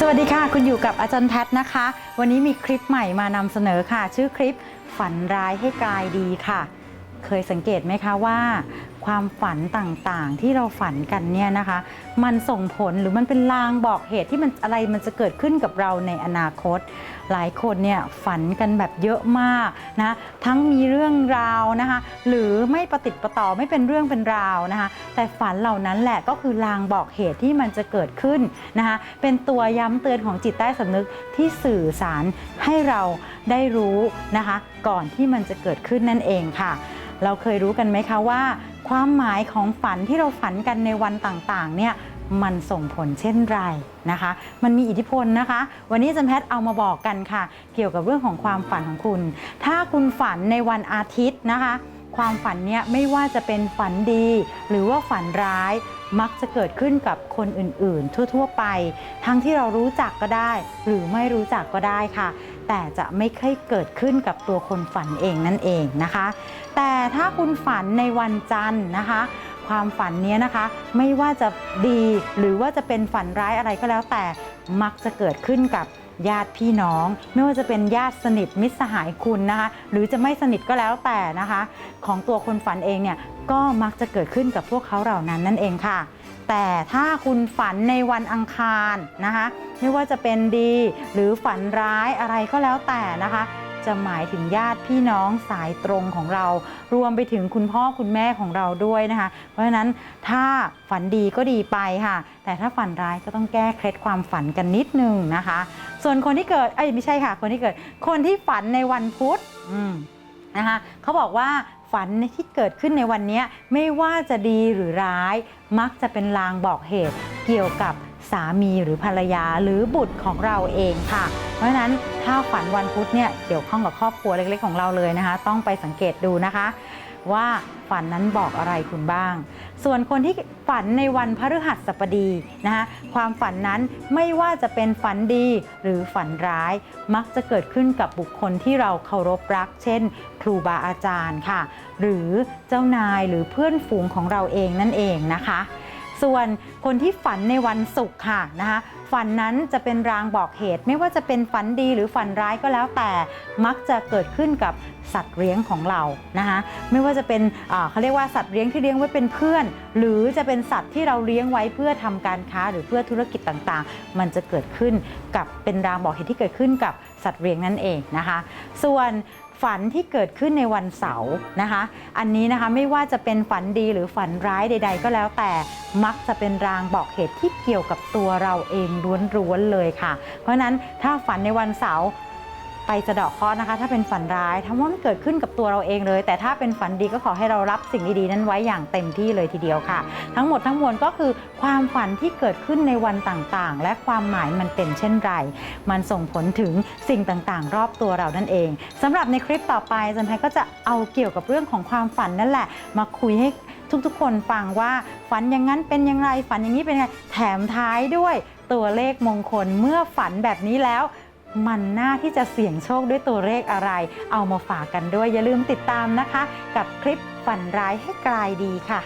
สวัสดีค่ะ คุณอยู่กับอาจารย์แพทย์นะคะ วันนี้มีคลิปใหม่มานำเสนอค่ะ ชื่อคลิปฝันร้ายให้กลายดีค่ะ เคยสังเกตไหมคะว่า ความฝันต่างๆ ที่เราฝันกันเนี่ยนะคะ มันส่งผลหรือมันเป็นลางบอกเหตุที่มันอะไรมันจะเกิดขึ้นกับเราในอนาคต หลายคนเนี่ยฝันกันแบบเยอะมากนะทั้งมีเรื่องราวนะคะหรือไม่ประติดประต่อไม่เป็นเรื่องเป็นราวนะคะแต่ฝันเหล่านั้นแหละก็คือลางบอกเหตุที่มันจะเกิดขึ้นนะคะเป็นตัวย้ำเตือนของจิตใต้สำนึกที่สื่อสารให้เราได้รู้นะคะ ก่อนที่มันจะเกิดขึ้นนั่นเองค่ะเราเคยรู้กันไหมคะว่า ความหมายของฝันที่เราฝันกันในวันต่างๆ เนี่ยมันส่งผลเช่นไรนะคะ มันมีอิทธิพลนะคะ วันนี้จันแพทย์เอามาบอกกันค่ะ เกี่ยวกับเรื่องของความฝันของคุณ ถ้าคุณฝันในวันอาทิตย์นะคะ ความฝันเนี้ยไม่ว่าจะเป็นฝันดี หรือว่าฝันร้าย มักจะเกิดขึ้นกับคนอื่นๆ ทั่วๆไป ทั้งที่เรารู้จักก็ได้ หรือไม่รู้จักก็ได้ค่ะ แต่จะไม่เคยเกิดขึ้นกับตัวคนฝันเองนั่นเองนะคะ แต่ถ้าคุณฝันในวันจันทร์นะคะความฝันเนี้ยนะคะ ไม่ว่าจะดีหรือว่าจะเป็นฝันร้ายอะไรก็แล้วแต่มักจะเกิดขึ้นกับ ญาติพี่น้อง ไม่ว่าจะเป็นญาติสนิทมิตรสหายคุณนะคะหรือจะไม่สนิทก็แล้วแต่นะคะ ของตัวคนฝันเองเนี่ยก็มักจะเกิดขึ้นกับพวกเขาเหล่านั้นนั่นเองค่ะ แต่ถ้าคุณฝันในวันอังคารนะคะ ไม่ว่าจะเป็นดี หรือฝันร้ายอะไรก็แล้วแต่นะคะจะหมายถึงญาติพี่น้องสายตรงของเรา รวมไปถึงคุณพ่อคุณแม่ของเราด้วยนะคะ เพราะฉะนั้นถ้าฝันดีก็ดีไปค่ะ แต่ถ้าฝันร้ายก็ต้องแก้เคล็ดความฝันกันนิดนึงนะคะ ส่วนคนที่เกิดเอ้ยไม่ใช่ค่ะ คนที่เกิด คนที่ฝันในวันพุธอืมนะคะเขาบอกว่าฝันที่เกิดขึ้นในวันนี้ไม่ว่าจะดีหรือร้าย มักจะเป็นลางบอกเหตุเกี่ยวกับสามีหรือภรรยาหรือบุตรของเราเองค่ะ เพราะฉะนั้นถ้าฝันวันพุธเนี่ยเกี่ยวข้องกับครอบครัวเล็กๆของเราเลยนะคะ ต้องไปสังเกตดูนะคะ ว่าฝันนั้นบอกอะไรคุณบ้าง ส่วนคนที่ฝันในวันพฤหัสบดีนะคะความฝันนั้นไม่ว่าจะเป็นฝันดีหรือฝันร้าย มักจะเกิดขึ้นกับบุคคลที่เราเคารพรัก เช่น ครูบาอาจารย์ค่ะ หรือเจ้านายหรือเพื่อนฝูงของเราเองนั่นเองนะคะ ส่วนคนที่ฝันในวันศุกร์ค่ะนะคะฝันนั้นจะเป็นรางบอกเหตุ ไม่ว่าจะเป็นฝันดีหรือฝันร้ายก็แล้วแต่มักจะเกิดขึ้นกับสัตว์เลี้ยงของเรานะคะไม่ว่าจะเป็นเขาเรียกว่าสัตว์เลี้ยงที่เลี้ยงไว้เป็นเพื่อน หรือจะเป็นสัตว์ที่เราเลี้ยงไว้เพื่อทำการค้าหรือเพื่อธุรกิจต่างๆ มันจะเกิดขึ้นกับเป็นรางบอกเหตุที่เกิดขึ้นกับสัตว์เลี้ยงนั่นเองนะคะ ส่วน ฝันที่เกิดขึ้นในวันเสาร์นะคะ อันนี้นะคะไม่ว่าจะเป็นฝันดีหรือฝันร้ายใด ๆ ก็แล้วแต่มักจะเป็นรางบอกเหตุที่เกี่ยวกับตัวเราเองล้วนๆเลยค่ะ เพราะฉะนั้นถ้าฝันในวันเสาร์ ไปสะเดาะเคราะห์นะคะ ถ้าเป็นฝันร้ายทำว่ามันเกิดขึ้นกับตัวเราเองเลย แต่ถ้าเป็นฝันดีก็ขอให้เรารับสิ่งดีๆนั้นไว้อย่างเต็มที่เลยทีเดียวค่ะ ทั้งหมดทั้งมวลก็คือความฝันที่เกิดขึ้นในวันต่างๆ และความหมายมันเป็นเช่นไร มันส่งผลถึงสิ่งต่างๆ รอบตัวเรานั่นเองสำหรับในคลิปต่อไปจันทย์ก็จะเอาเกี่ยวกับเรื่องของความฝันนั่นแหละ มาคุยให้ทุกๆ คนฟังว่าฝันอย่างนั้นเป็นอย่างไรฝันอย่างนี้เป็นยังไงแถมท้ายด้วยตัวเลขมงคลเมื่อฝันแบบนี้แล้ว มันน่าที่จะเสี่ยงโชคด้วยตัวเลขอะไร เอามาฝากกันด้วยอย่าลืมติดตามนะคะ กับคลิปฝันร้ายให้กลายดีค่ะ